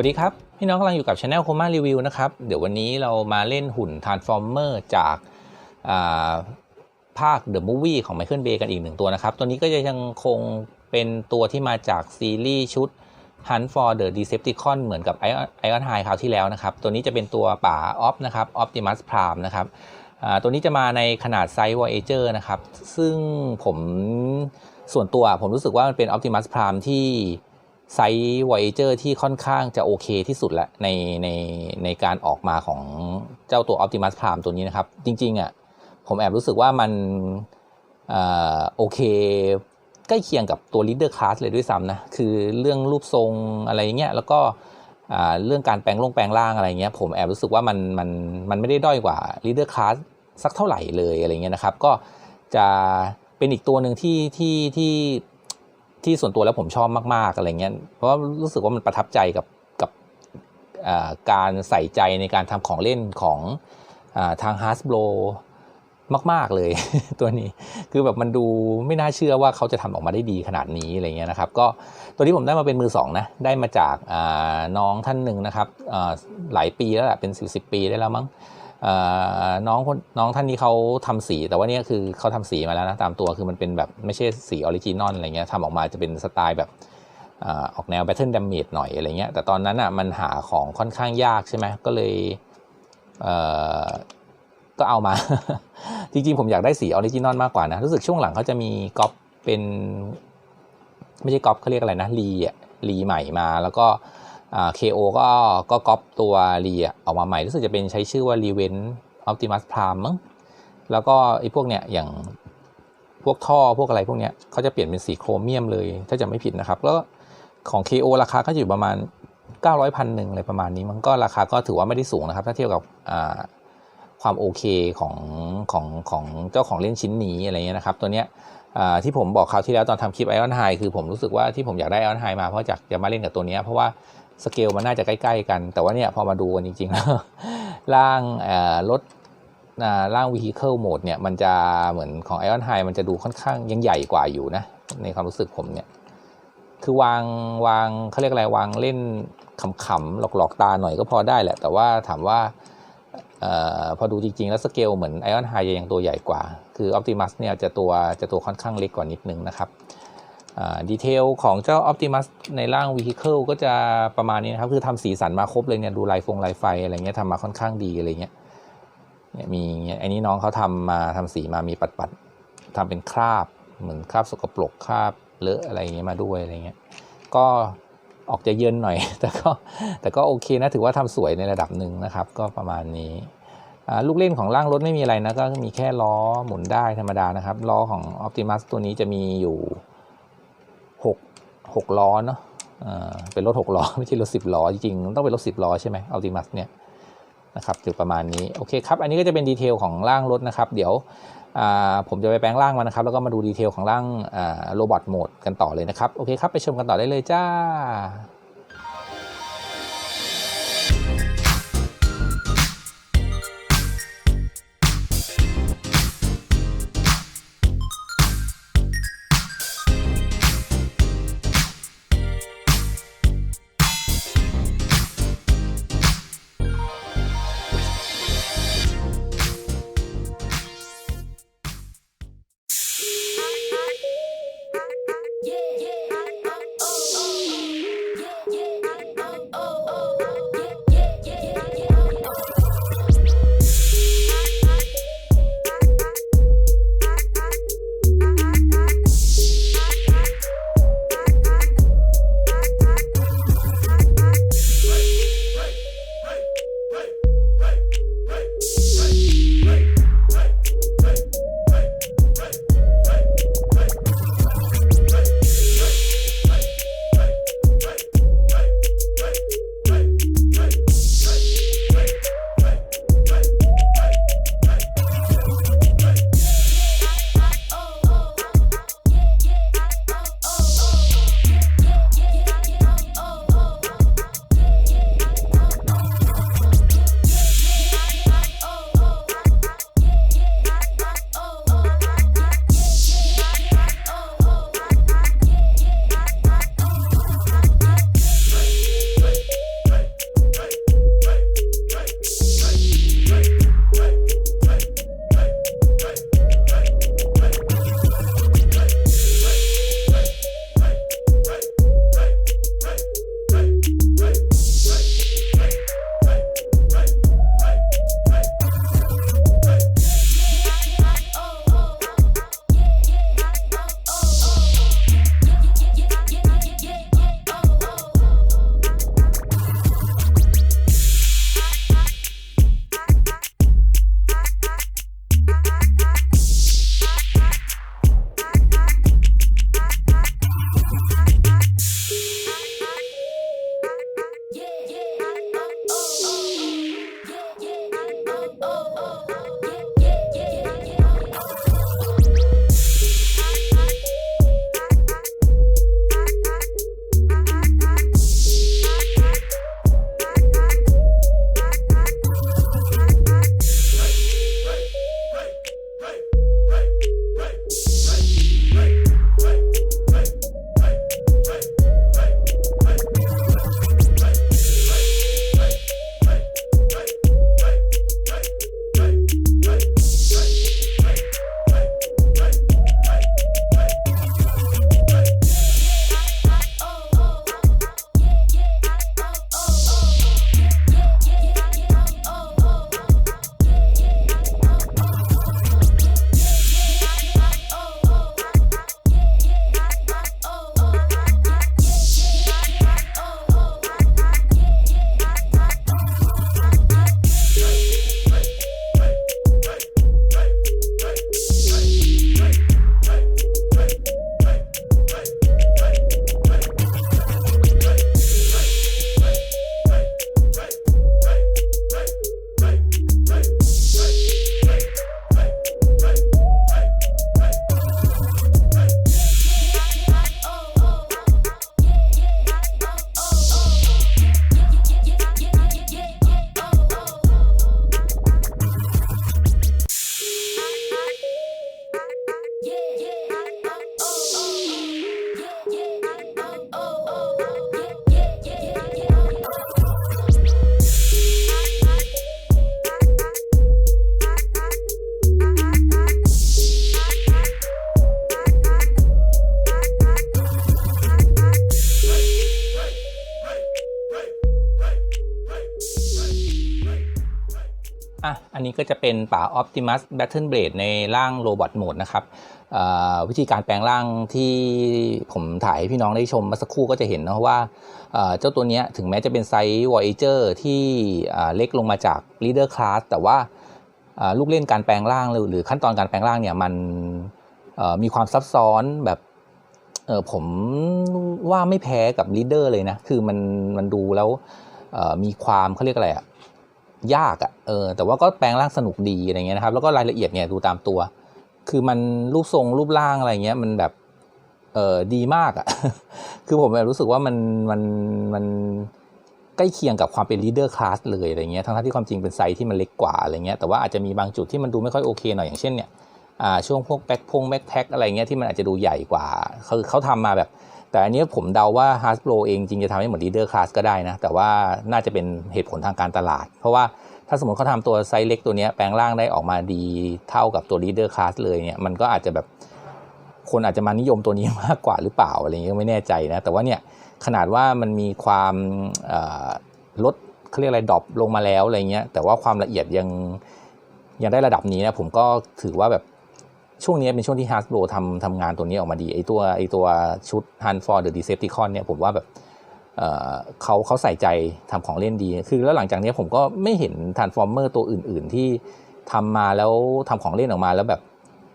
สวัสดีครับ พี่น้องกำลังอยู่กับช anel โคม่ารีวิวนะครับ เดี๋ยววันนี้เรามาเล่นหุ่น Transformer จากาภาค The Movie ของ Michael Bay กันอีกหนึ่งตัวนะครับ ตัวนี้ก็จะยังคงเป็นตัวที่มาจากซีรีส์ชุด Hunt for the Decepticon เหมือนกับ Iron High คราวที่แล้วนะครับ ตัวนี้จะเป็นตัวป่าออฟนะครับ Optimus Prime นะครับตัวนี้จะมาในขนาดไซส์ Voyager นะครับ ซึ่งผมส่วนตัวผมรู้สึกว่ามันเป็น Optimus Prime ที่ ไซส์ Voyager ที่ค่อนข้างจะโอเคที่สุดละในในในการออกมาของเจ้าตัว Optimus Prime ตัวนี้นะครับ จริงๆอะผมแอบรู้สึกว่ามันอโอเค ใกล้เคียงกับตัว Leader Class เลยด้วยซ้ำนะ คือเรื่องรูปทรงอะไรเงี้ยแล้วก็เรื่องการแปลงลงแปลงร่างอะไรเงี้ยผมแอบรู้สึกว่ามันมันมันไม่ได้ด้อยกว่า Leader Class สักเท่าไหร่เลยอะไรเงี้ยนะครับ ก็จะเป็นอีกตัวหนึ่งที่ที่ที่ ที่ส่วนตัวแล้วผมชอบมากๆอะไรเงี้ยเพราะว่ารู้สึกว่ามันประทับใจกับกับอ่าการใส่ใจในการทำของเล่นของอาทาง Hasbro มาก ๆ เลย ตัวนี้คือแบบมันดูไม่น่าเชื่อว่าเขาจะทำออกมาได้ดีขนาดนี้อะไรเงี้ยนะครับ ก็ตัวที่ผมได้มาเป็นมือสองนะ ได้มาจากน้องท่านหนึ่งนะครับหลายปีแล้วแหละเป็นสิบสิบปีได้แล้วมั้ง น้องคนน้องท่านนี้เขาทำสี แต่ว่าเนี่ยคือเขาทำสีมาแล้วนะตามตัวคือมันเป็นแบบไม่ใช่สีออริจินอลอะไรเงี้ยทำออกมาจะเป็นสไตล์แบบออกแนว Battle Damage หน่อยอะไรเงี้ยแต่ตอนนั้นอะมันหาของค่อนข้างยากใช่ไหมก็เลยเก็เอามา จริงๆ ผมอยากได้สีออริจินอลมากกว่านะ รู้สึกช่วงหลังเขาจะมีก๊อปเป็น ไม่ใช่ก๊อปเขาเรียกอะไรนะรีอะรีใหม่มาแล้วก็ KO ก็ก็ก๊อปตัวรีออกมาใหม่ รู้สึกจะเป็นใช้ชื่อว่า r e v e n Optimus Prime มั้งแล้วก็ไอ้พวกเนี้ยอย่างพวกท่อพวกอะไรพวกเนี้ยเขาจะเปลี่ยนเป็นสีโครเมียมเลย ถ้าจะไม่ผิดนะครับ แล้วของ KO ราคาก็อยู่ประมาณ 900พันหนึ่งอะไรประมาณนี้ มันก็ราคาก็ถือว่าไม่ได้สูงนะครับ ถ้าเทียบกับความโอเคของของของเจ้าของเล่นชิ้นนี้อะไรเงี้ยนะครับ ตัวเนี้ยที่ผมบอกคราวที่แล้วตอนทำคลิปไอออนไฮคือผมรู้สึกว่าที่ผมอยากได้ไอออนไฮมาเพราะอยากจะมาเล่นกับตัวเนี้ยเพราะว่า สเกลมันน่าจะใกล้ ๆ กัน แต่ว่าเนี่ยพอมาดูกันจริงๆแล้วร่างรถอ่าร่าง vehicle mode เนี่ยมันจะเหมือนของ Ion High มันจะดูค่อนข้างยังใหญ่กว่าอยู่นะ ในความรู้สึกผมเนี่ย คือวางวางเขาเรียกอะไรวางเล่นขำๆหลอกๆตาหน่อยก็พอได้แหละ แต่ว่าถามว่าออพอดูจริงๆ แล้วสเกลเหมือน Iron High ยังตัวใหญ่กว่า คือ Optimus เนี่ยจะตัวจะตัวค่อนข้างเล็กกว่านิดนึงนะครับ ดีเทลของเจ้า Optimus ในร่าง Vehicle ก็จะประมาณนี้นะครับ คือทำสีสันมาครบเลยเนี่ย ดูลายฟงลายไฟอะไรเงี้ยทำมาค่อนข้างดีอะไรเงี้ยเนี่ยมีเงี้ยอันนี้น้องเขาทำมาทำสีมามีปัดปัดทำเป็นคราบ เหมือนคราบสกปรกคราบเลอะอะไรเงี้ยมาด้วยอะไรเงี้ยก็ออกจะเยินหน่อย แต่ก็แต่ก็โอเคนะถือว่าทำสวยในระดับหนึ่งนะครับ ก็ประมาณนี้ลูกเล่นของร่างรถไม่มีอะไรนะก็มีแค่ล้อหมุนได้ธรรมดานะครับล้อของ Optimus ตัวนี้จะมีอยู่ หกล้อเนาะอ่าเป็นรถ6ล้อไม่ใช่รถ10ล้อจริงๆต้องเป็นรถ10ล้อใช่ไหมอัลติมัสเนี่ยนะครับอยู่ประมาณนี้โอเคครับอันนี้ก็จะเป็นดีเทลของร่างรถนะครับ เดี๋ยวอ่าผมจะไปแปลงร่างมานะครับ แล้วก็มาดูดีเทลของร่างโรบอทโหมดกันต่อเลยนะครับ โอเคครับ ไปชมกันต่อได้เลยจ้า นี้ก็จะเป็นป่า Optimus Battle Blade ในร่าง Robot Mode นะครับวิธีการแปลงร่างที่ผมถ่ายให้พี่น้องได้ชมมื่อสักครู่ก็จะเห็นนะว่าเจ้าตัวนี้ถึงแม้จะเป็นไซส์ Voyager ที่เล็กลงมาจาก Leader Class แต่ว่าลูกเล่นการแปลงร่างหรือขั้นตอนการแปลงร่างเนี่ยมันมีความซับซ้อนแบบผมว่าไม่แพ้กับ Leader เลยนะ คือมันมันดูแล้วมีความเขาเรียกอะไรอะ ยากอะ่ะเออแต่ว่าก็แปลงร่างสนุกดีอะไรเงี้ยนะครับ แล้วก็รายละเอียดเนี่ยดูตามตัว คือมันรูปทรงรูปร่างอะไรเงี้ยมันแบบเออดีมากอะ่ะคือผมแบบรู้สึกว่ามันมันมันใกล้เคียงกับความเป็น leader class เลยอะไรเงี้ยทั้งที่ความจริงเป็นไซส์ที่มันเล็กกว่าอะไรเงี้ยแต่ว่าอาจจะมีบางจุดที่มันดูไม่ค่อยโอเคหน่อยอย่างเช่นเนี่ยอ่าช่วงพวกแบ็คพงแบ็คแพ็คอะไรเงี้ยที่มันอาจจะดูใหญ่กว่าคือเขาทำมาแบบ แต่อันนี้ผมเดาว่า Hasbro เองจริงจะทำให้เหมือน leader class ก็ได้นะ แต่ว่าน่าจะเป็นเหตุผลทางการตลาด เพราะว่าถ้าสมมติเขาทำตัวไซส์เล็กตัวนี้แปลงร่างได้ออกมาดีเท่ากับตัว leader class เลยเนี่ยมันก็อาจจะแบบคนอาจจะมานิยมตัวนี้มากกว่าหรือเปล่าอะไรเงี้ยก็ไม่แน่ใจนะ แต่ว่าเนี่ยขนาดว่ามันมีความลดเขาเรียกอะไรดรอปลงมาแล้วอะไรเงี้ยแต่ว่าความละเอียดยังยังได้ระดับนี้นะผมก็ถือว่าแบบ ช่วงนี้เป็นช่วงที่ Hasbro ทำทำงานตัวนี้ออกมาดีไอตัวไอตัวชุด Hunt for the Decepticon เนี่ยผมว่าแบบเเขาเขาใส่ใจทำของเล่นดี คือแล้วหลังจากนี้ผมก็ไม่เห็นท r น s f o r m e r ตัวอื่น ๆ ที่ทำมาแล้วทำของเล่นออกมาแล้วแบบ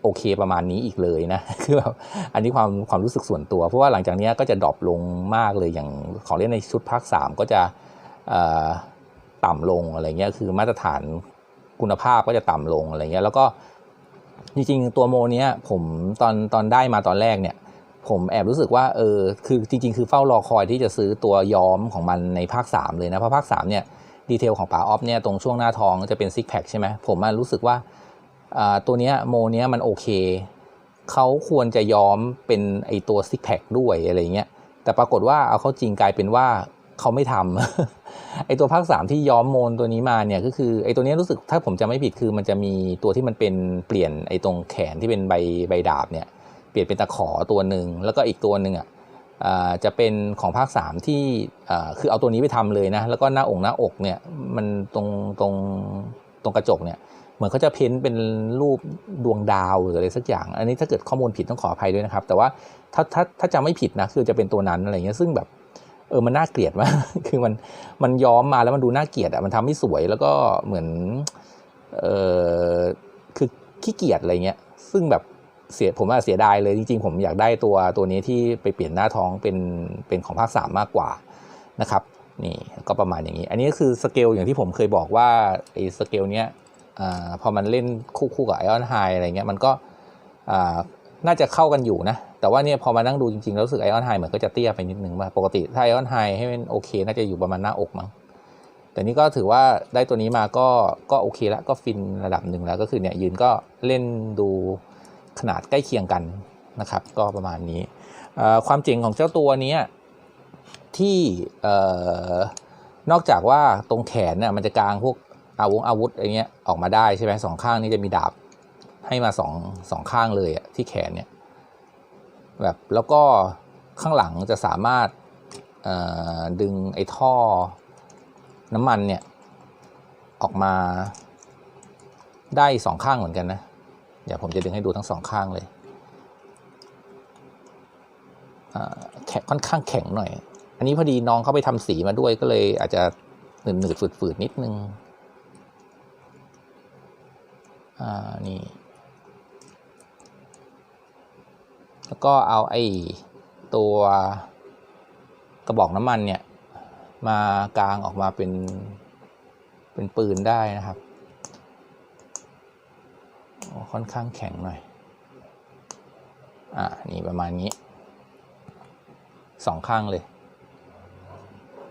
โอเคประมาณนี้อีกเลยนะคือแบบอันนี้ความความรู้สึกส่วนตัว เพราะว่าหลังจากนี้ก็จะดรอปลงมากเลยอย่างของเล่นในชุดภาค3ก็จะต่ำลงอะไรเงี้ยคือมาตรฐานคุณภาพก็จะต่ำลงอะไรเงี้ยแล้วก็ จริงๆตัวโมเนี้ยผมตอนตอนได้มาตอนแรกเนี่ย ผมแอบรู้สึกว่าเออคือจริง ๆ คือเฝ้ารอคอยที่จะซื้อตัวย้อมของมันในภาค 3 เลยนะ เพราะภาค 3 เนี่ยดีเทลของป๋าออฟเนี่ยตรงช่วงหน้าท้องจะเป็นซิกแพคใช่ไหมผมอะรู้สึกว่าอ่าตัวเนี้ยโมเนี้ยมันโอเคเขาควรจะย้อมเป็นไอตัวซิกแพคด้วยอะไรเงี้ยแต่ปรากฏว่าเอาเข้าจริงกลายเป็นว่า เขาไม่ทำไอตัวภาค 3 ที่ย้อมโมนตัวนี้มาเนี่ยก็คือไอตัวนี้รู้สึกถ้าผมจะไม่ผิดคือมันจะมีตัวที่มันเป็นเปลี่ยนไอตรงแขนที่เป็นใบใบดาบเนี่ยเปลี่ยนเป็นตะขอตัวหนึ่งแล้วก็อีกตัวหนึ่งอะจะเป็นของภาค 3 ที่คือเอาตัวนี้ไปทำเลยนะแล้วก็หน้าอกหน้าอกเนี่ยมันตรงตรงตรงกระจกเนี่ยเหมือนเขาจะเพ้นเป็นรูปดวงดาวหรืออะไรสักอย่าง อันนี้ถ้าเกิดข้อมูลผิดต้องขออภัยด้วยนะครับ แต่ว่าถ้าถ้าถ้าจำไม่ผิดนะคือจะเป็นตัวนั้นอะไรเงี้ยซึ่งแบบ เออมันน่าเกลียดมากคือมันมันย้อมมาแล้วมันดูน่าเกลียดอะมันทำให้สวยแล้วก็เหมือนเออคือขี้เกียจอะไรเงี้ย ซึ่งแบบเสียผมว่าเสียดายเลยจริงๆ ผมอยากได้ตัวตัวนี้ที่ไปเปลี่ยนหน้าท้องเป็นเป็นของภาค3มมากกว่านะครับนี่ก็ประมาณอย่างนี้ อันนี้ก็คือสเกลอย่างที่ผมเคยบอกว่าไอ้สเกลเนี้ยอาพอมันเล่นคู่คู่กับไอออนไฮอะไรเงี้ยมันก็อ่าน่าจะเข้ากันอยู่นะ แต่ว่าเนี่ยพอมานั่งดูจริงๆแล้วรู้สึกไอออนไฮเหมือนก็จะเตี้ยไปนิดนึงว่าปกติถ้าไอออนไฮให้มันโอเค น่าจะอยู่ประมาณหน้าอกมั้งแต่นี่ก็ถือว่าได้ตัวนี้มาก็ก็โอเคแล้วก็ฟินระดับหนึ่งแล้วก็คือเนี่ยยืนก็เล่นดูขนาดใกล้เคียงกันนะครับ ก็ประมาณนี้ ความเจ๋งของเจ้าตัวนี้ที่นอกจากว่าตรงแขนเนี่ยมันจะกลางพวกอาวงอาวุธอะไรเงี้ยออกมาได้ใช่ไหมสองข้างนี้จะมีดาบให้มาสองสองข้างเลยที่แขนเนี่ย แบบแล้วก็ข้างหลังจะสามารถดึงไอ้ท่อน้ำมันเนี่ย ออกมาได้สองข้างเหมือนกันนะเดี๋ยวผมจะดึงให้ดูทั้งสองข้างเลยแข็งค่อนข้างแข็งหน่อย อันนี้พอดีน้องเขาไปทำสีมาด้วยก็เลยอาจจะหนืดหนืดฝืดฝืดนิดนึง อ่า นี่ แล้วก็เอาไอ้ตัวกระบอกน้ำมันเนี่ย มากลางออกมาเป็นเป็นปืนได้นะครับ ค่อนข้างแข็งหน่อย อ่านี่ประมาณนี้สองข้างเลย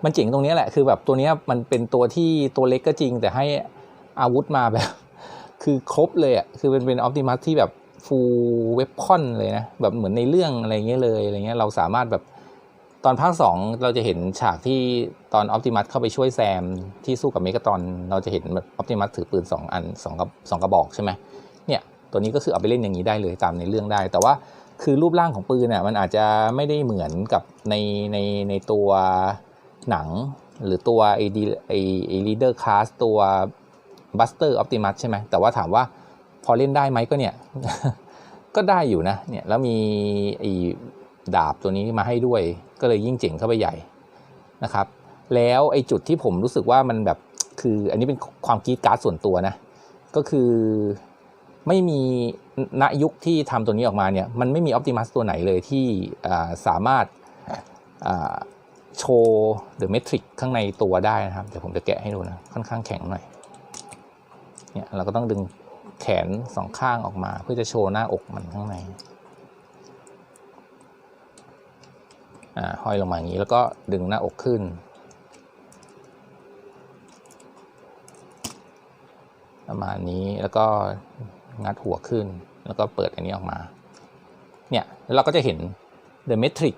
มันเจ๋งตรงนี้แหละ คือแบบตัวเนี้ยมันเป็นตัวที่ตัวเล็กก็จริง แต่ให้อาวุธมาแบบ คือครบเลยอะ คือเป็นเป็นออ t ติมัสที่แบบ ฟูลเว p พอนเลยนะแบบเหมือนในเรื่องอะไรเงี้ยเลยอะไรเงี้ยเราสามารถแบบตอนภาค2เราจะเห็นฉากที่ตอนออ t ติมัสเข้าไปช่วยแซมที่สู้กับเมกาตอนเราจะเห็นแบบออ t ติมัสถือปืน 2 อัน2กับ2กระบอกใช่ไหมเนี่ยตัวนี้ก็คือเอาไปเล่นอย่างนี้ได้เลยตามในเรื่องได้ แต่ว่าคือรูปร่างของปืนเนี่ยมันอาจจะไม่ได้เหมือนกับในในในตัวหนังหรือตัวไอดีไอไอลีเดอร์คลาสตัว Buster Optimus ใช่ไหมแต่ว่าถามว่า พอเล่นได้ไหมก็เนี่ย ก็ได้อยู่นะ เนี่ยแล้วมีไอ้ดาบตัวนี้มาให้ด้วย ก็เลยยิ่งเจ๋งเข้าไปใหญ่นะครับ แล้วไอ้จุดที่ผมรู้สึกว่ามันแบบคืออันนี้เป็นความกีดการ์ดส่วนตัวนะ ก็คือไม่มีณยุคที่ทำตัวนี้ออกมาเนี่ยมันไม่มี Optimus ตัวไหนเลยที่สามารถโชว์หรือเมทริกข้างในตัวได้นะครับ เดี๋ยวผมจะแกะให้ดูนะ ค่อนข้างแข็งหน่อยเนี่ยเราก็ต้องดึง แขนสองข้างออกมา เพื่อจะโชว์หน้าอกมันข้างในห้อยลงมาอย่างนี้แล้วก็ดึงหน้าอกขึ้น ประมาณนี้แล้วก็งัดหัวขึ้น แล้วก็เปิดอันนี้ออกมา เนี่ยแล้วเราก็จะเห็น the metric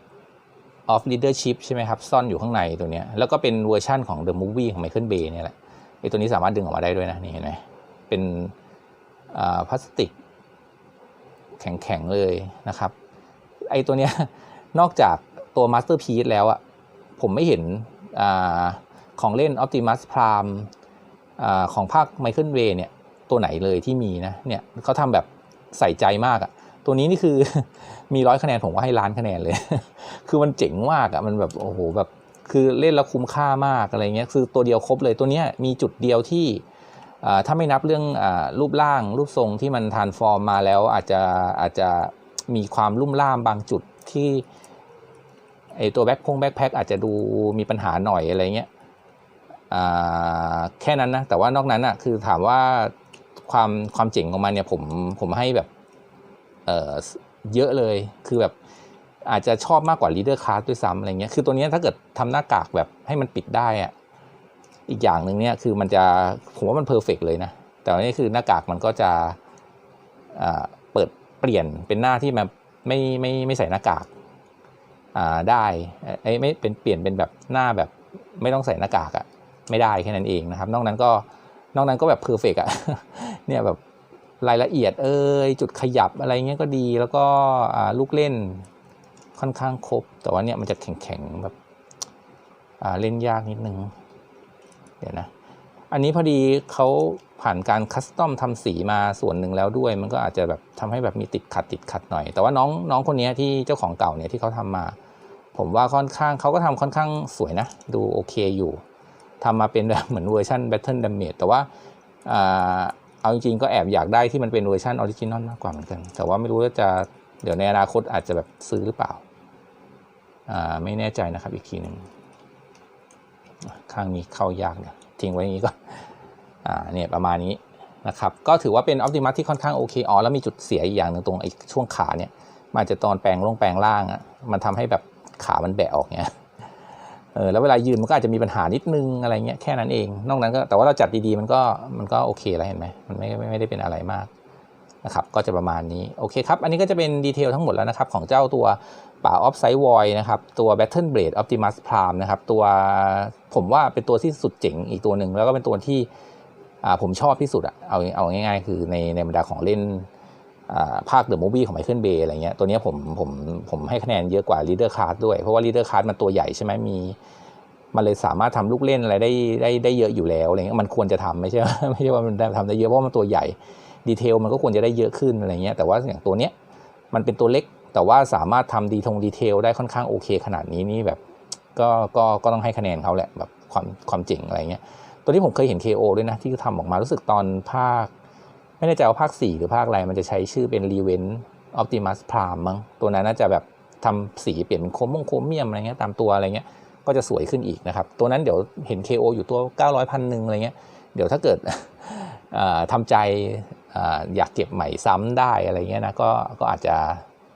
of leadership ใช่ไหมครับ ซ่อนอยู่ข้างในตัวเนี้ยแล้วก็เป็นเวอร์ชั่นของ the movie ของ Michael Bay เนี่ยแหละไอ้ตัวนี้สามารถดึงออกมาได้ด้วยนะ นี่เห็นไหมเป็น พลาสติกแข็งๆเลยนะครับ ไอตัวเนี้ยนอกจากตัว Masterpiece แล้วอะผมไม่เห็นอของเล่น Optimus Prime อของภาค Michael Bay เนี่ยตัวไหนเลยที่มีนะเนี่ยเขาทำแบบใส่ใจมากอะตัวนี้นี่คือมีร้อยคะแนนผมก็ให้ล้านคะแนนเลย คือมันเจ๋งมากอะมันแบบโอ้โหแบบคือเล่นแล้วคุ้มค่ามากอะไรเงี้ยคือตัวเดียวครบเลยตัวเนี้ยมีจุดเดียวที่ ถ้าไม่นับเรื่องอรูปร่างรูปทรงที่มันทานฟอร์มมาแล้วอาจจะอาจจะมีความลุ่มล่ามบางจุดที่ไอตัวแบ็คพงแบ็คแพ็คอาจจะดูมีปัญหาหน่อยอะไรเงี้ยแค่นั้นนะ แต่ว่านอกนั้นอะคือถามว่าความความเจ๋งของมันเนี่ยผมผมให้แบบเออเยอะเลยคือแบบอาจจะชอบมากกว่า leader card ด้วยซ้ำอะไรเงี้ยคือตัวนี้ถ้าเกิดทำหน้ากากแบบให้มันปิดได้อะ อีกอย่างหนึ่งเนี่ยคือมันจะผมว่ามันเพอร์เฟกเลยนะ แต่อันนี้คือหน้ากากมันก็จะเปิดเปลี่ยนเป็นหน้าที่แบบไม่ไม่ไม่ใส่หน้ากากได้ไอ้ไม่เป็นเปลี่ยนเป็นแบบหน้าแบบไม่ต้องใส่หน้ากากอะไม่ได้แค่นั้นเองนะครับ นอกนั้นก็นอกนั้นก็แบบเพอร์เฟกอะเนี่ยแบบรายละเอียดเอ้ยจุดขยับอะไรเงี้ยก็ดีแล้วก็ลูกเล่นค่อนข้างครบ แต่ว่าเนี่ยมันจะแข็งๆแบบเล่นยากนิดนึง เดี๋ยวนะอันนี้พอดีเขาผ่านการคัสตอมทำสีมาส่วนหนึ่งแล้วด้วย มันก็อาจจะแบบทำให้แบบมีติดขัดติดขัดหน่อย แต่ว่าน้องน้องคนนี้ที่เจ้าของเก่าเนี่ยที่เขาทำมา ผมว่าค่อนข้างเขาก็ทำค่อนข้างสวยนะ ดูโอเคอยู่ทำมาเป็นแบบเหมือนเวอร์ชัน Battle Damage แต่ว่าเอาจริงๆก็แอบอยากได้ที่มันเป็นเวอร์ชันออริจินอลมากกว่าเหมือนกัน แต่ว่าไม่รู้ว่าจะเดี๋ยวในอนาคตอาจจะแบบซื้อหรือเปล่า ไม่แน่ใจนะครับอีกทีหนึ่ง ข้างนี้เข้ายากเนี่ยทิ้งไว้อย่างนี้ก็อ่าเนี่ยประมาณนี้นะครับก็ถือว่าเป็นออ t ติมัสที่ค่อนข้างโอเคอ๋อแล้วมีจุดเสียอีกอย่างหนึ่งตรงไอ้ช่วงขาเนี่ยมันจะตอนแปลงลงแปลงล่างอะมันทำให้แบบขามันแบะออกเนี่ยเออแล้วเวลายืนมันก็อาจจะมีปัญหานิดนึงอะไรเงี้ยแค่นั้นเอง นอกนั้นก็แต่ว่าเราจัดดีๆมันก็มันก็โอเคแล้วเห็นไหมมันไม่ไม่ได้เป็นอะไรมาก นะครับก็จะประมาณนี้โอเคครับ อันนี้ก็จะเป็นดีเทลทั้งหมดแล้วนะครับของเจ้าตัวป่าออฟไซด์วอยนะครับตัว Battle Blade Optimus Prime นะครับตัวผมว่าเป็นตัวที่สุดเจ๋งอีกตัวหนึ่งแล้วก็เป็นตัวที่ผมชอบที่สุดอะเอาเอาง่ายๆ คือในในบรรดาของเล่นภาคเดอะมูฟวี่ของไมเคิลเบย์อะไรเงี้ยตัวนี้ผมผมผมให้คะแนนเยอะกว่า Leader Card ด้วย เพราะว่า Leader Card มันตัวใหญ่ใช่ไหมมี มันเลยสามารถทำลูกเล่นอะไรได้ได้ได้เยอะอยู่แล้วอะไรเงี้ยมันควรจะทำไม่ใช่ไม่ใช่ว่ามันทำได้เยอะเพราะมันตัวใหญ่ ดีเทลมันก็ควรจะได้เยอะขึ้นอะไรเงี้ยแต่ว่าอย่างตัวเนี้ยมันเป็นตัวเล็กแต่ว่าสามารถทำดีทงดีเทลได้ค่อนข้างโอเคขนาดนี้นี่แบบก็ก็ก็ต้องให้คะแนนเขาแหละแบบความความเจ๋งอะไรเงี้ยตัวนี้ผมเคยเห็น KO ด้วยนะที่ทำออกมารู้สึกตอนภาค ไม่แน่ใจว่าภาค 4 หรือภาคอะไร มันจะใช้ชื่อเป็น r e v e n Optimus Prime มั้งตัวนั้นน่าจะแบบทำสีเปลี่ยนเป็นโคมมงโคมเมียมอะไรเงี้ยตามตัวอะไรเงี้ยก็จะสวยขึ้นอีกนะครับ ตัวนั้นเดี๋ยวเห็น KO อยู่ตัว 900พันหนึ่งอะไรเงี้ย เดี๋ยวถ้าเกิดอ่าทำใจ อยากเก็บใหม่ซ้ำได้อะไรเงี้ยนะก็ก็อาจจะ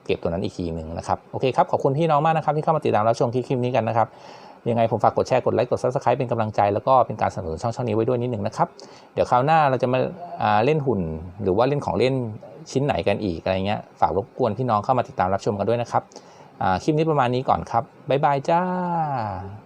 เก็บตัวนั้นอีกทีหนึ่งนะครับโอเคครับขอบคุณพี่น้องมากนะครับที่เข้ามาติดตามรับชมคลิปนี้กันนะครับยังไงผมฝากกดแชร์กดไลค์กด subscribe เป็นกำลังใจแล้วก็เป็นการสนับสนุนช่องช่องนี้ไว้ด้วยนิดหนึ่งนะครับ เดี๋ยวคราวหน้าเราจะมาาเล่นหุ่น หรือว่าเล่นของเล่นชิ้นไหนกันอีกอะไรเงี้ยฝากรบกวนพี่น้องเข้ามาติดตามรับชมกันด้วยนะครับคลิปนี้ประมาณนี้ก่อนครับบ๊ายบายจ้า